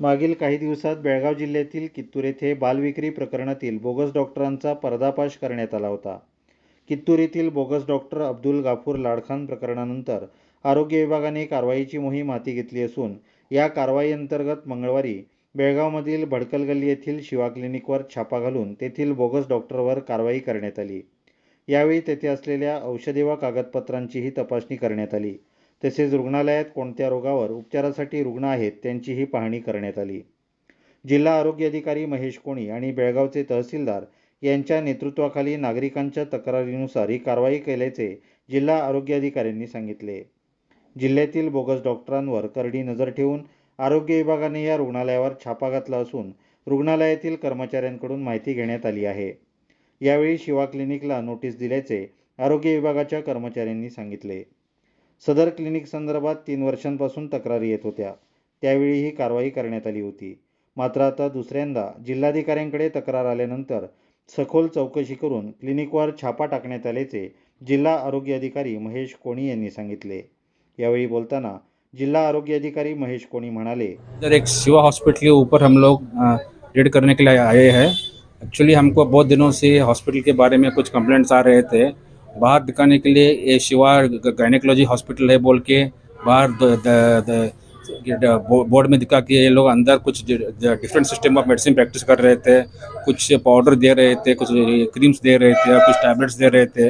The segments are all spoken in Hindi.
मागील काही दिवसात बेळगाव जिल्ह्यातील कित्तूर येथे बालविक्री प्रकरणातील बोगस डॉक्टरांचा पर्दाफाश करण्यात आला होता. कित्तूर येथील बोगस डॉक्टर अब्दुल गाफूर लाडखान प्रकरणानंतर आरोग्य विभागाने कारवाईची मोहीम हाती घेतली असून या कारवाईअंतर्गत मंगळवारी बेळगावमधील भडकल गल्ली येथील शिवा क्लिनिकवर छापा घालून तेथील बोगस डॉक्टरवर कारवाई करण्यात आली. यावेळी तेथे असलेल्या औषधे व कागदपत्रांचीही तपासणी करण्यात आली. तसेच रुग्णालयात कोणत्या रोगावर उपचारासाठी रुग्ण आहेत त्यांचीही पाहणी करण्यात आली. जिल्हा आरोग्य अधिकारी महेश कोणी आणि बेळगावचे तहसीलदार यांच्या नेतृत्वाखाली नागरिकांच्या तक्रारीनुसार ही कारवाई केल्याचे जिल्हा आरोग्य अधिकाऱ्यांनी सांगितले. जिल्ह्यातील बोगस डॉक्टरांवर करडी नजर ठेवून आरोग्य विभागाने या रुग्णालयावर छापा घातला असून रुग्णालयातील कर्मचाऱ्यांकडून माहिती घेण्यात आली आहे. यावेळी शिवा क्लिनिकला नोटीस दिल्याचे आरोग्य विभागाच्या कर्मचाऱ्यांनी सांगितले. सदर क्लिनिक संदर्भात तीन वर्षांपासून तक्रारी येत होत्या. त्यावेळी ही कारवाई करण्यात आली होती. मात्र आता दुसऱ्यांदा जिल्हाधिकाऱ्यांकडे तक्रार आल्यानंतर सखोल चौकशी करून क्लिनिकवर छापा टाकण्यात आल्याचे जिल्हा आरोग्य अधिकारी महेश कोणी यांनी सांगितले. यावेळी बोलताना जिल्हा आरोग्य अधिकारी महेश कोणी म्हणाले इधर एक शिवा हॉस्पिटल के ऊपर हम लोग रेड करने के लिए आए हैं। एक्चुअली हमको बहुत दिनों से हॉस्पिटल के बारे में कुछ कंप्लेंट्स आ रहे थे। बाहर दिखाने के लिए ये शिवा गायनेकोलॉजी हॉस्पिटल है बोल के, बाहर बोर्ड में दिखा कि ये लोग अंदर कुछ different system of medicine practice कर रहे थे, कुछ पाउडर दे रहे थे, कुछ क्रीम्स दे रहे थे, कुछ टैबलेट्स दे रहे थे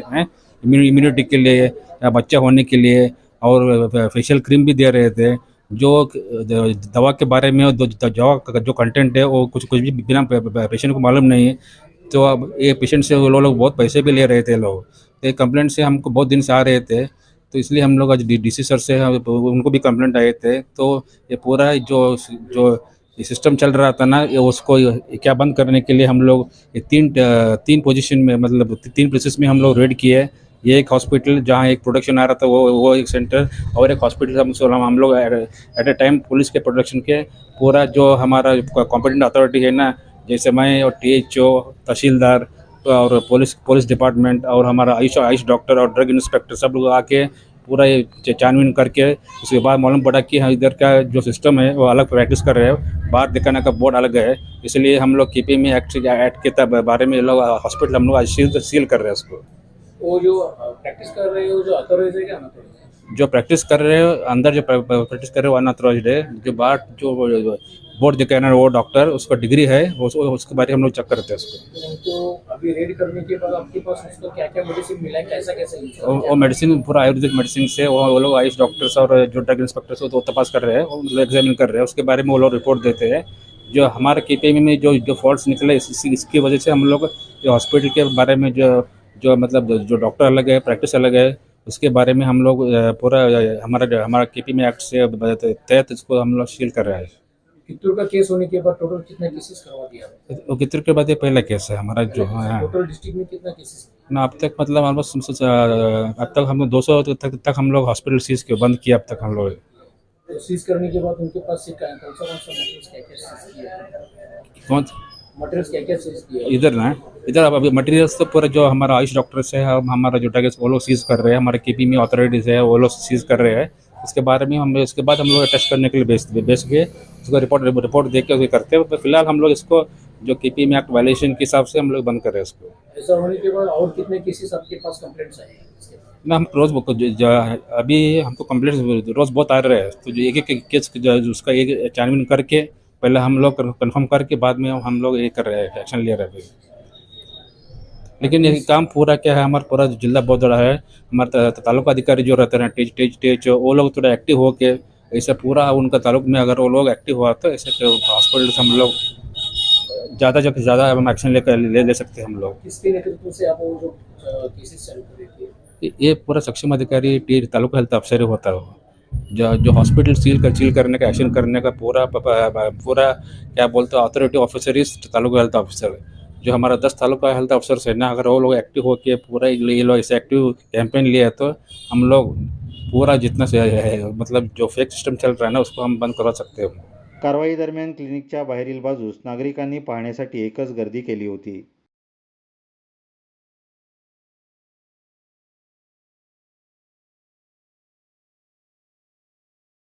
इम्यूनिटी के लिए, या बच्चा होने के लिए, और फेशियल क्रीम भी दे रहे थे, जो दवा के बारे में जो जो कंटेंट है, वो कुछ कुछ भी बिना पेशेंट को मालूम नहीं है तो अब ये पेशेंट से वो लोग बहुत पैसे भी ले रहे थे लोग। तो कंप्लेंट से हमको बहुत दिन से आ रहे थे तो इसलिए हम लोग आज डी सी सर से उनको भी कंप्लेंट आए थे। तो ये पूरा जो जो सिस्टम चल रहा था ना, ये उसको क्या बंद करने के लिए हम लोग ये तीन तीन पोजीशन में मतलब तीन प्लेसेस में हम लोग रेड किए। ये एक हॉस्पिटल जहाँ एक प्रोडक्शन आ रहा था, वो वो एक सेंटर और एक हॉस्पिटल हम हम लोग एट ए टाइम पुलिस के प्रोडक्शन के पूरा जो हमारा कॉम्पिटेंट अथॉरिटी है ना, जैसे मैं और टी एच ओ तहसीलदार और पुलिस पुलिस डिपार्टमेंट और हमारा आयुष आयुष डॉक्टर और ड्रग इंस्पेक्टर सब लोग आके पूरा ये छानबीन करके उसके बाद मालूम पड़ा कि हाँ इधर का जो सिस्टम है वो अलग प्रैक्टिस कर रहे हैं। बाहर दिखाने का बोर्ड अलग है। इसलिए हम लोग की में एक्ट एक्ट के तब बारे में लोग हॉस्पिटल हम लोग आज सील सील कर रहे हैं उसको। वो जो प्रैक्टिस कर रहे हो जो अथोराइज है क्या अनऑथोराइज जो प्रैक्टिस कर रहे हो अंदर जो प्रैक्टिस कर रहे हो अनऑथराइज्ड है। जो बाहर जो बोर्ड दिखाना है वो डॉक्टर उसका डिग्री है वो उसके बारे में हम लोग चेक करते हैं उसको। तो अभी रेड करने के बाद आपके पास उसका क्या क्या मेडिसिन मिला है? कैसा कैसा वो वो मेडिसिन पूरा आयुर्वेदिक मेडिसिन से वो वो लोग आयुष डॉक्टर्स और जो ड्रग इंस्पेक्टर्स वो तपास कर रहे हैं वो मतलब एग्जामिन कर रहे हैं उसके बारे में वो लोग रिपोर्ट देते हैं। जो हमारे के में जो जो फॉल्ट निकले इस, इस, इसकी वजह से हम लोग जो हॉस्पिटल के बारे में जो जो मतलब जो डॉक्टर अलग है प्रैक्टिस अलग है उसके बारे में हम लोग पूरा हमारा हमारा के पी में एक्ट से तहत इसको हम लोग सील कर रहे हैं। कित्तूर का केस होने के बाद टोटल कितने केसेस करवा दिया वो कितने के बाद ये पहला केस है हमारा जो हाँ। टोटल डिस्ट्रिक्ट में कितना केसेस ना अब तक मतलब ऑलमोस्ट अब तक हम लोग दो सौ तक तक हम लोग हॉस्पिटल सीज के बंद किया अब तक हम लोग। तो सीज करने के बाद उनके पास से कौन सा कौन सा मटेरियल्स क्या क्या सीज किया कौन? मटेरियल्स क्या क्या सीज किया इधर ना इधर अब अभी मटेरियल्स तो पूरा जो हमारा आयुष डॉक्टर्स है हम हमारा जो ड्रग्स वो लोग सीज कर रहे हैं हमारे के में अथॉरिटीज़ है वो लोग सीज कर रहे हैं। इसके बारे में हम इसके बाद हम लोग टेस्ट करने के लिए भेज भेज के उसको रिपोर्ट रिपोर्ट देख के उसको करते हैं। पर फ़िलहाल हम लोग इसको जो के में एक्ट वायलेशन के हिसाब से हम लोग बंद कर रहे हैं इसको। ऐसा होने के बाद और कितने केसेस आपके पास कंप्लेंट्स आए हैं ना हम रोज अभी हमको कंप्लेंट रोज बहुत आ रहे हैं। तो जो एक एक केस जो- उसका एक छानबीन करके पहले हम लोग कंफर्म करके बाद में हम लोग ये कर रहे हैं एक्शन ले रहे हैं लेकिन ये काम पूरा क्या है? हमारा पूरा जिला बहुत बड़ा है हमारा त- तालुका अधिकारी जो रहते हैं टेज टेज टेज वो लोग थोड़ा एक्टिव होके ऐसे पूरा उनका तालुक में अगर वो लोग एक्टिव हुआ तो ऐसे हॉस्पिटल से हम लोग ज़्यादा से ज़्यादा हम एक्शन लेकर ले ले सकते हैं हम लोग। किसके नेतृत्व से आप जो केसेस चालू कर रहे थे? ये- पूरा सक्षम अधिकारी टी तालुका हेल्थ अफसर ही होता है जो जो हॉस्पिटल सील कर सील करने का एक्शन करने का पूरा पूरा क्या बोलते हैं authority officer is taluka health officer जो हमारा दस तालुका हेल्थ अफसर है ना अगर वो लोग एक्टिव होके पूरा ये लोग इसे एक्टिव कैंपेन लिया तो हम लोग पूरा जितना से है मतलब जो फेक सिस्टम चल रहा है ना उसको हम बंद करवा सकते हो। कारवाई दरम्यान क्लिनिकच्या बाहेरील बाजूस नागरिकांनी पाहण्यासाठी एकच गर्दी केली होती.